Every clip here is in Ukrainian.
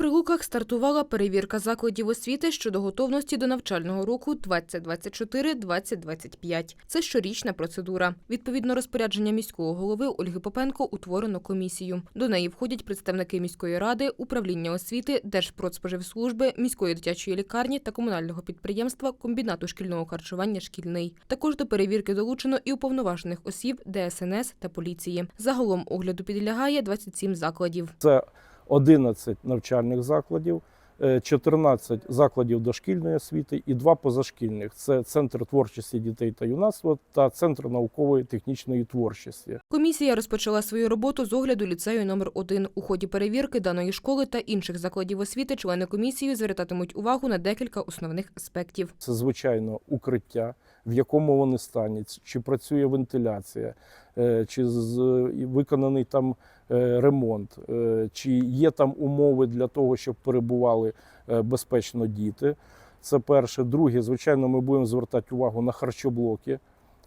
Прилуках стартувала перевірка закладів освіти щодо готовності до навчального року 2024-2025. Це щорічна процедура. Відповідно розпорядження міського голови Ольги Попенко утворено комісію. До неї входять представники міської ради, управління освіти, Держпродспоживслужби, міської дитячої лікарні та комунального підприємства комбінату шкільного харчування «Шкільний». Також до перевірки долучено і уповноважених осіб ДСНС та поліції. Загалом огляду підлягає 27 закладів. Це 11 навчальних закладів, е, 14 закладів дошкільної освіти і два позашкільних. Це Центр творчості дітей та юнацтва та Центр наукової технічної творчості. Комісія розпочала свою роботу з огляду ліцею номер 1 У ході перевірки даної школи та інших закладів освіти члени комісії звертатимуть увагу на декілька основних аспектів. Це звичайно укриття, в якому вони стані, чи працює вентиляція, е, чи виконаний там е, ремонт, е, чи є там умови для того, щоб перебували безпечно діти. Це перше. Друге, звичайно, ми будемо звертати увагу на харчоблоки,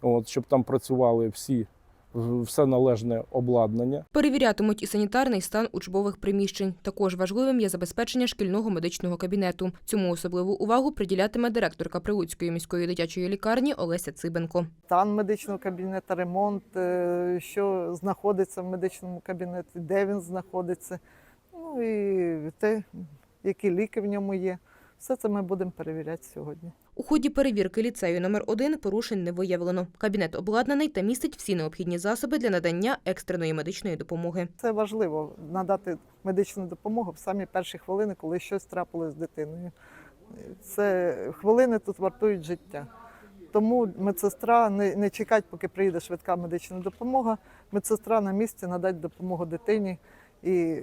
от, щоб там працювали всі все належне обладнання. Перевірятимуть і санітарний стан учбових приміщень. Також важливим є забезпечення шкільного медичного кабінету. Цьому особливу увагу приділятиме директорка Прилуцької міської дитячої лікарні Олеся Цибенко. стан медичного кабінету, ремонт, е, що знаходиться в медичному кабінеті, де він знаходиться, ну і те, які ліки в ньому є. Все це ми будемо перевіряти сьогодні. У ході перевірки ліцею номер 1 порушень не виявлено. Кабінет обладнаний та містить всі необхідні засоби для надання екстреної медичної допомоги. Це важливо надати медичну допомогу в самі перші хвилини, коли щось трапилось з дитиною. Це хвилини тут вартують життя. Тому медсестра не, не чекать, поки приїде швидка медична допомога. Медсестра на місці надасть допомогу дитині і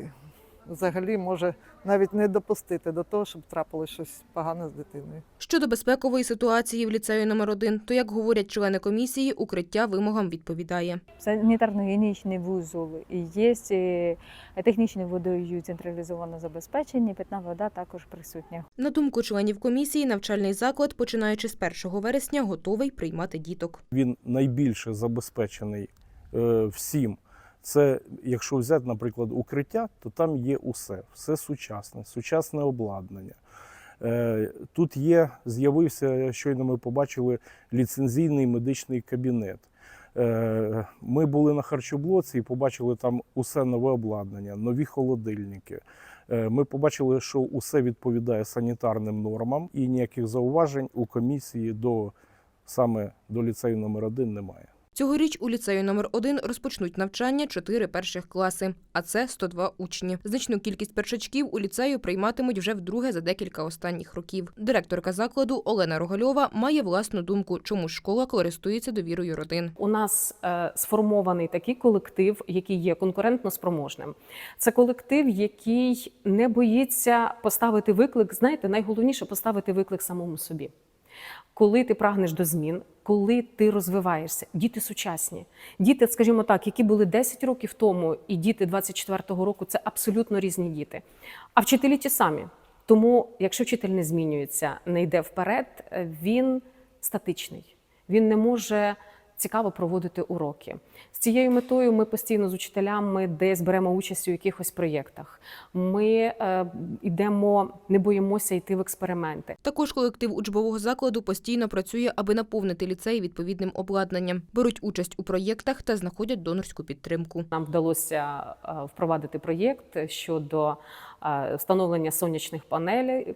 взагалі може навіть не допустити до того, щоб трапилось щось погане з дитиною. Щодо безпекової ситуації в ліцею номер 1 то, як говорять члени комісії, укриття вимогам відповідає. санітарно-гігієнічний вузол і є е, технічною водою централізоване забезпечення, питна вода також присутня. На думку членів комісії, навчальний заклад, починаючи з 1 вересня, готовий приймати діток. Він найбільше забезпечений е, всім. Це, якщо взяти, наприклад, укриття, то там є усе, все сучасне, сучасне обладнання. Е, Тут є, з'явився, щойно ми побачили ліцензійний медичний кабінет. Е, Ми були на харчоблоці і побачили там усе нове обладнання, нові холодильники. Е, Ми побачили, що усе відповідає санітарним нормам, і ніяких зауважень у комісії до саме до ліцею номер 1 немає. Цьогоріч у ліцею номер 1 розпочнуть навчання чотири перших класи, а це 102 учні. Значну кількість першачків у ліцею прийматимуть вже вдруге за декілька останніх років. Директорка закладу Олена Рогальова має власну думку, чому школа користується довірою родин. У нас е, сформований такий колектив, який є конкурентно спроможним. Це колектив, який не боїться поставити виклик. Знаєте, найголовніше поставити виклик самому собі. Коли ти прагнеш до змін, коли ти розвиваєшся, діти сучасні, діти, скажімо так, які були 10 років тому, і діти 24-го року це абсолютно різні діти. А вчителі ті самі. Тому, якщо вчитель не змінюється, не йде вперед, е, він статичний. Він не може цікаво проводити уроки. З цією метою ми постійно з учителями десь беремо участь у якихось проєктах. Ми е, йдемо, не боїмося йти в експерименти. Також колектив учбового закладу постійно працює, аби наповнити ліцей відповідним обладнанням, беруть участь у проєктах та знаходять донорську підтримку. Нам вдалося е, впровадити проєкт щодо е, встановлення сонячних панелей.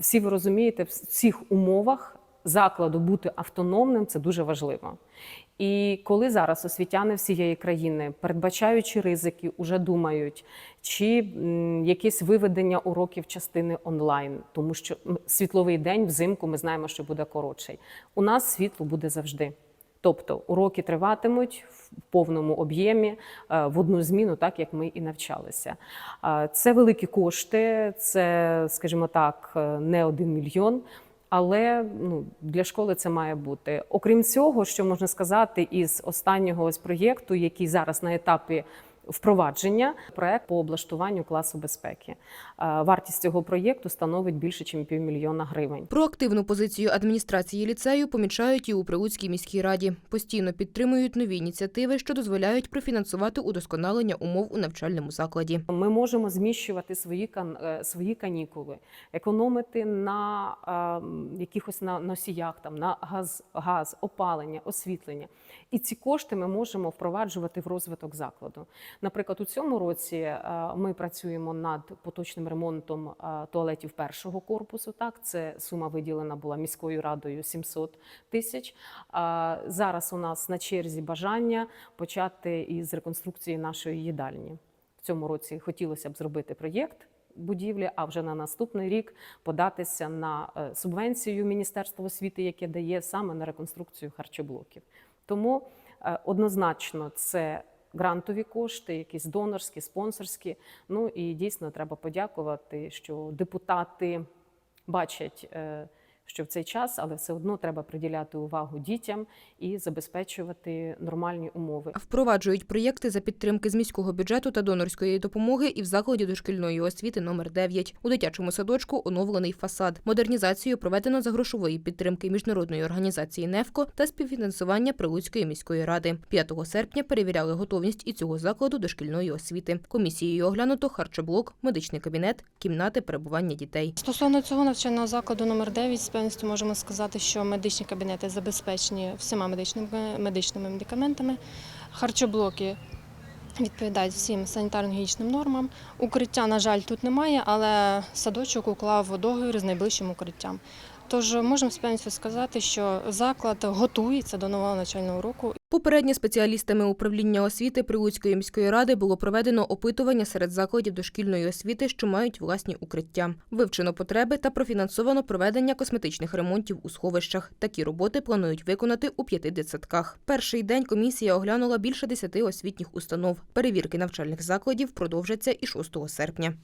Всі ви розумієте, в цих умовах закладу бути автономним це дуже важливо. І коли зараз освітяни всієї країни, передбачаючи ризики, уже думають, чи якесь виведення уроків частини онлайн, тому що світловий день взимку ми знаємо, що буде коротший. У нас світло буде завжди. Тобто уроки триватимуть в повному об'ємі е, в одну зміну, так як ми і навчалися. Е, Це великі кошти, це, скажімо так, е, не один мільйон. Але ну, для школи це має бути. Окрім цього, що можна сказати, із останнього ось проєкту, який зараз на етапі впровадження проект по облаштуванню класу безпеки. Е, Вартість цього проєкту становить більше, ніж півмільйона гривень. Проактивну позицію адміністрації ліцею помічають і у Прилуцькій міській раді. Постійно підтримують нові ініціативи, що дозволяють профінансувати удосконалення умов у навчальному закладі. Ми можемо зміщувати свої кан- е, свої канікули, економити на е, якихось на носіях, там на газ, газ, опалення, освітлення. І ці кошти ми можемо впроваджувати в розвиток закладу. Наприклад, у цьому році е, ми працюємо над поточним ремонтом е, туалетів першого корпусу. Так, це сума виділена була міською радою 700 тисяч. Зараз у нас на черзі бажання почати із реконструкції нашої їдальні. В цьому році хотілося б зробити проєкт будівлі, а вже на наступний рік податися на е, субвенцію Міністерства освіти, яке дає саме на реконструкцію харчоблоків. Тому е, однозначно це грантові кошти, якісь донорські, спонсорські. Ну і дійсно треба подякувати, що депутати бачать. Що в цей час, але все одно треба приділяти увагу дітям і забезпечувати нормальні умови. Впроваджують проєкти за підтримки з міського бюджету та донорської допомоги і в закладі дошкільної освіти номер 9 У дитячому садочку оновлений фасад. Модернізацію проведено за грошової підтримки міжнародної організації «Нефко» та співфінансування Прилуцької міської ради. 5 серпня перевіряли готовність і цього закладу дошкільної освіти. Комісією оглянуто харчоблок, медичний кабінет, кімнати перебування дітей. Стосовно цього навчального закладу номер 9 з певністю можемо сказати, що медичні кабінети забезпечені всіма медичними, медичними медикаментами, харчоблоки відповідають всім санітарно-гігієнічним нормам. Укриття, на жаль, тут немає, але садочок уклав договір з найближчим укриттям. Тож можемо з певністю сказати, що заклад готується до нового навчального року Попередньо спеціалістами управління освіти Прилуцької міської ради було проведено опитування серед закладів дошкільної освіти, що мають власні укриття. Вивчено потреби та профінансовано проведення косметичних ремонтів у сховищах. Такі роботи планують виконати у п'яти дитсадках. Перший день комісія оглянула більше десяти освітніх установ. Перевірки навчальних закладів продовжаться і 6 серпня.